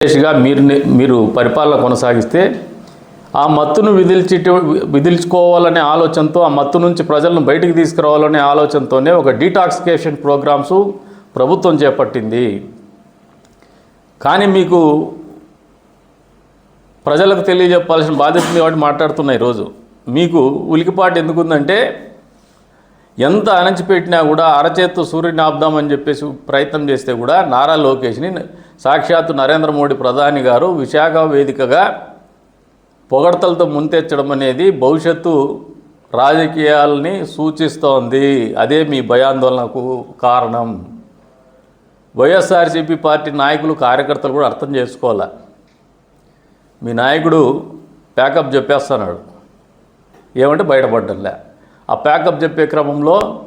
ముఖ్యమంత్రిగా మీరు మీరు పరిపాలన కొనసాగిస్తే ఆ మత్తును విధిల్చి విధిల్చుకోవాలనే ఆలోచనతో ఆ మత్తు నుంచి ప్రజలను బయటికి తీసుకురావాలనే ఆలోచనతోనే ఒక డీటాక్సికేషన్ ప్రోగ్రామ్స్ ప్రభుత్వం చేపట్టింది. కానీ మీకు ప్రజలకు తెలియజెప్పాల్సిన బాధ్యత ఉంది కాబట్టి మాట్లాడుతున్నా ఈరోజు. మీకు ఉలికిపాటు ఎందుకుందంటే ఎంత అణచిపెట్టినా కూడా అరచేత్తో సూర్యుని ఆపుదామని చెప్పేసి ప్రయత్నం చేస్తే కూడా నారా లోకేష్ని సాక్షాత్తు నరేంద్ర మోడీ ప్రధాని గారు విశాఖ వేదికగా పొగడ్తలతో ముంతెచ్చడం అనేది భవిష్యత్తు రాజకీయాలని సూచిస్తోంది. అదే మీ భయాందోళనకు కారణం. వైఎస్ఆర్సీపీ పార్టీ నాయకులు కార్యకర్తలు కూడా అర్థం చేసుకోవాలా? మీ నాయకుడు ప్యాకప్ చెప్పేస్తున్నాడు. ఏమంటే బయటపడ్డంలే. ఆ ప్యాకప్ చెప్పే క్రమంలో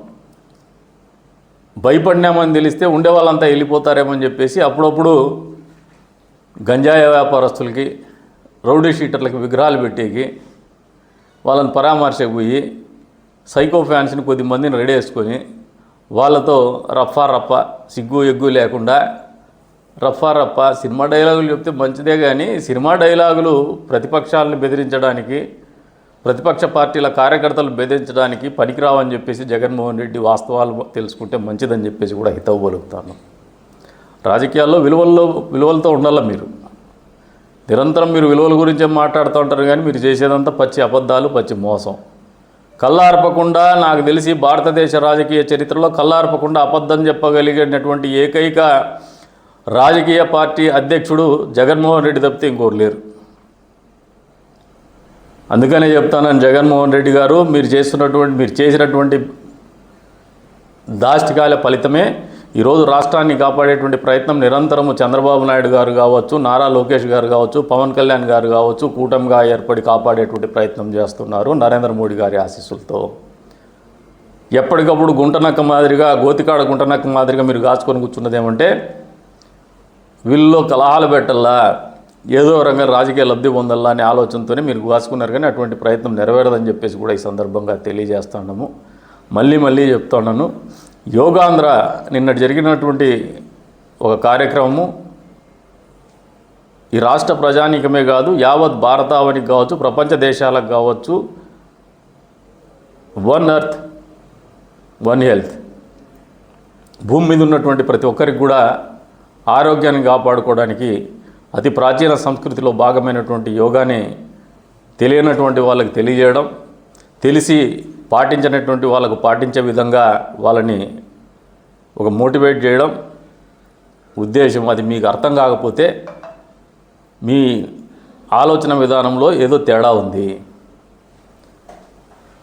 భయపడినామని తెలిస్తే ఉండే వాళ్ళంతా వెళ్ళిపోతారేమని చెప్పేసి అప్పుడప్పుడు గంజాయి వ్యాపారస్తులకి రౌడీ షీటర్లకి విగ్రహాలు పెట్టేకి వాళ్ళని పరామర్శకు పోయి సైకో ఫ్యాన్స్ని కొద్ది మందిని రెడీ చేసుకొని వాళ్ళతో రఫా రఫా సిగ్గు ఎగ్గు లేకుండా రఫా రఫా సినిమా డైలాగులు చెప్తే మంచిదే కానీ సినిమా డైలాగులు ప్రతిపక్షాలను బెదిరించడానికి ప్రతిపక్ష పార్టీల కార్యకర్తలు బెదిరించడానికి పనికిరావని చెప్పేసి జగన్మోహన్ రెడ్డి వాస్తవాలు తెలుసుకుంటే మంచిదని చెప్పేసి కూడా హితవు పలుకుతాను. రాజకీయాల్లో విలువల్లో విలువలతో ఉండాలి మీరు. నిరంతరం మీరు విలువల గురించే మాట్లాడుతూ ఉంటారు కానీ మీరు చేసేదంతా పచ్చి అబద్ధాలు పచ్చి మోసం. కళ్ళార్పకుండా నాకు తెలిసి భారతదేశ రాజకీయ చరిత్రలో కళ్ళార్పకుండా అబద్ధం చెప్పగలిగినటువంటి ఏకైక రాజకీయ పార్టీ అధ్యక్షుడు జగన్మోహన్ రెడ్డి తప్పితే ఇంకోరు లేరు. అందుకనే చెప్తాను జగన్మోహన్ రెడ్డి గారు మీరు చేస్తున్నటువంటి మీరు చేసినటువంటి దాష్టికాల ఫలితమే ఈరోజు రాష్ట్రాన్ని కాపాడేటువంటి ప్రయత్నం నిరంతరము చంద్రబాబు నాయుడు గారు కావచ్చు నారా లోకేష్ గారు కావచ్చు పవన్ కళ్యాణ్ గారు కావచ్చు కూటమిగా ఏర్పడి కాపాడేటువంటి ప్రయత్నం చేస్తున్నారు నరేంద్ర మోడీ గారి ఆశీస్సులతో. ఎప్పటికప్పుడు గుంటనక్క మాదిరిగా గోతికాడ గుంటనక్క మాదిరిగా మీరు కాచుకొని కూర్చున్నది ఏమంటే వీళ్ళలో కలహాలు పెట్టల్లా ఏదో రంగం రాజకీయ లబ్ధి పొందల్లా అనే ఆలోచనతోనే మీరు కాసుకున్నారు కానీ అటువంటి ప్రయత్నం నెరవేరదని చెప్పేసి కూడా ఈ సందర్భంగా తెలియజేస్తున్నాము మళ్ళీ మళ్ళీ చెప్తున్నాను యోగాంధ్ర నిన్న జరిగినటువంటి ఒక కార్యక్రమము. ఈ రాష్ట్ర ప్రజానీకమే కాదు యావత్ భారతావనికి కావచ్చు ప్రపంచ దేశాలకు కావచ్చు. One earth one health. భూమి మీద ఉన్నటువంటి ప్రతి ఒక్కరికి కూడా ఆరోగ్యాన్ని కాపాడుకోవడానికి అతి ప్రాచీన సంస్కృతిలో భాగమైనటువంటి యోగాని తెలియనటువంటి వాళ్ళకి తెలియజేయడం తెలిసి పాటించినటువంటి వాళ్ళకు పాటించే విధంగా వాళ్ళని ఒక మోటివేట్ చేయడం ఉద్దేశం. అది మీకు అర్థం కాకపోతే మీ ఆలోచన విధానంలో ఏదో తేడా ఉంది.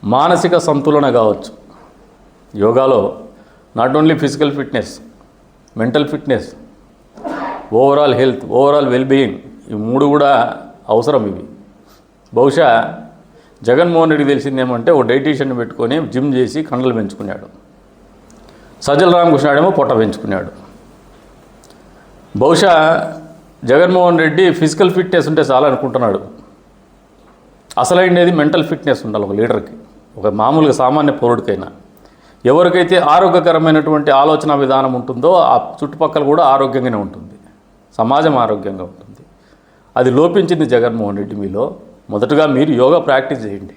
మానసిక సంతులన కావచ్చు. యోగాలో not only physical fitness mental fitness overall health overall wellbeing ఈ మూడు కూడా అవసరం ఇవి. బహుశా జగన్మోహన్ రెడ్డి తెలిసింది ఏమంటే ఓ డైటీషియన్ పెట్టుకొని జిమ్ చేసి కండలు పెంచుకున్నాడు. సజ్జల రామకృష్ణాడేమో పొట్ట పెంచుకున్నాడు. బహుశా జగన్మోహన్ రెడ్డి ఫిజికల్ ఫిట్నెస్ ఉంటే చాలా అనుకుంటున్నాడు. అసలైనది మెంటల్ ఫిట్నెస్ ఉండాలి ఒక లీడర్కి. ఒక మామూలుగా సామాన్య పౌరుడికైనా. ఎవరికైతే ఆరోగ్యకరమైనటువంటి ఆలోచన విధానం ఉంటుందో ఆ చుట్టుపక్కల కూడా ఆరోగ్యంగానే ఉంటుంది. సమాజం ఆరోగ్యంగా ఉంటుంది. అది లోపించింది జగన్మోహన్ రెడ్డి మీలో. మొదటగా మీరు యోగా ప్రాక్టీస్ చేయండి.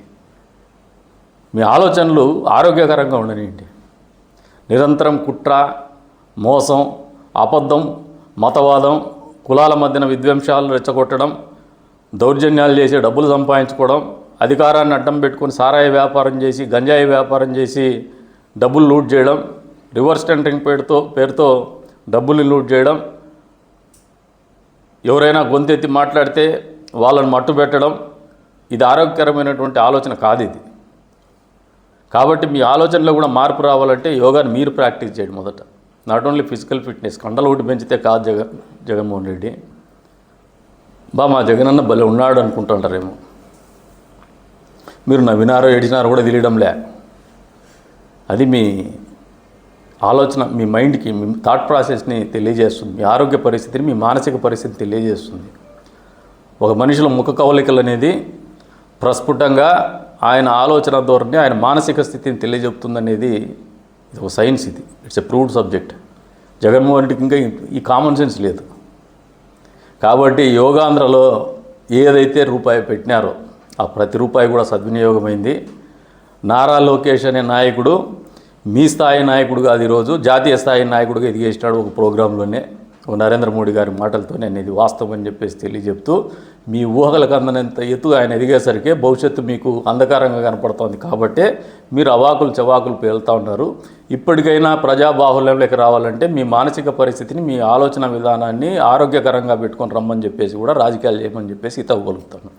మీ ఆలోచనలు ఆరోగ్యకరంగా ఉండనియండి. నిరంతరం కుట్ర మోసం అబద్ధం మతవాదం కులాల మధ్యన విధ్వంసాలు రెచ్చగొట్టడం దౌర్జన్యాలు చేసి డబ్బులు సంపాదించుకోవడం అధికారాన్ని అడ్డం పెట్టుకొని సారాయి వ్యాపారం చేసి గంజాయి వ్యాపారం చేసి డబ్బులు లూట్ చేయడం రివర్స్ టెంటరింగ్ పేరుతో పేరుతో డబ్బులు లూట్ చేయడం ఎవరైనా గొంతెత్తి మాట్లాడితే వాళ్ళని మట్టుపెట్టడం ఇది ఆరోగ్యకరమైనటువంటి ఆలోచన కాదు ఇది. కాబట్టి మీ ఆలోచనలో కూడా మార్పు రావాలంటే యోగాని మీరు ప్రాక్టీస్ చేయండి మొదట. నాట్ ఓన్లీ ఫిజికల్ ఫిట్నెస్ కండలు ఒకటి పెంచితే కాదు జగన్ జగన్మోహన్ రెడ్డి. బా మా జగనన్న భలే ఉన్నాడు అనుకుంటుంటారేమో మీరు నవ్వినారో ఏడిచినారో కూడా తెలియడంలే. అది మీ ఆలోచన మీ మైండ్కి మీ థాట్ ప్రాసెస్ని తెలియజేస్తుంది. మీ ఆరోగ్య పరిస్థితిని మీ మానసిక పరిస్థితిని తెలియజేస్తుంది. ఒక మనిషిలో ముఖ కవలికలు అనేది ప్రస్ఫుటంగా ఆయన ఆలోచన ధోరణి ఆయన మానసిక స్థితిని తెలియజెప్తుందనేది ఇది ఒక సైన్స్ ఇది. It's a proved subject. Jaganmohan రెడ్డికి ఇంకా ఈ కామన్ సెన్స్ లేదు. కాబట్టి యోగాంధ్రలో ఏదైతే రూపాయి పెట్టినారో ఆ ప్రతి రూపాయి కూడా సద్వినియోగమైంది. నారా లోకేష్ అనే నాయకుడు మీ స్థాయి నాయకుడు కాదు ఈరోజు జాతీయ స్థాయి నాయకుడిగా ఎదిగేసినాడు ఒక ప్రోగ్రాంలోనే ఓ నరేంద్ర మోడీ గారి మాటలతో నేను ఇది వాస్తవం అని చెప్పేసి తెలియజెప్తూ మీ ఊహలకు అందనంత ఎత్తు ఆయన ఎదిగేసరికి భవిష్యత్తు మీకు అంధకారంగా కనపడుతోంది. కాబట్టే మీరు అవాకులు చవాకులు పేలుతూ ఉన్నారు. ఇప్పటికైనా ప్రజాబాహుల్యంలోకి రావాలంటే మీ మానసిక పరిస్థితిని మీ ఆలోచన విధానాన్ని ఆరోగ్యకరంగా పెట్టుకొని రమ్మని చెప్పేసి కూడా రాజకీయాలు చేయమని చెప్పేసి ఇతగలుగుతాను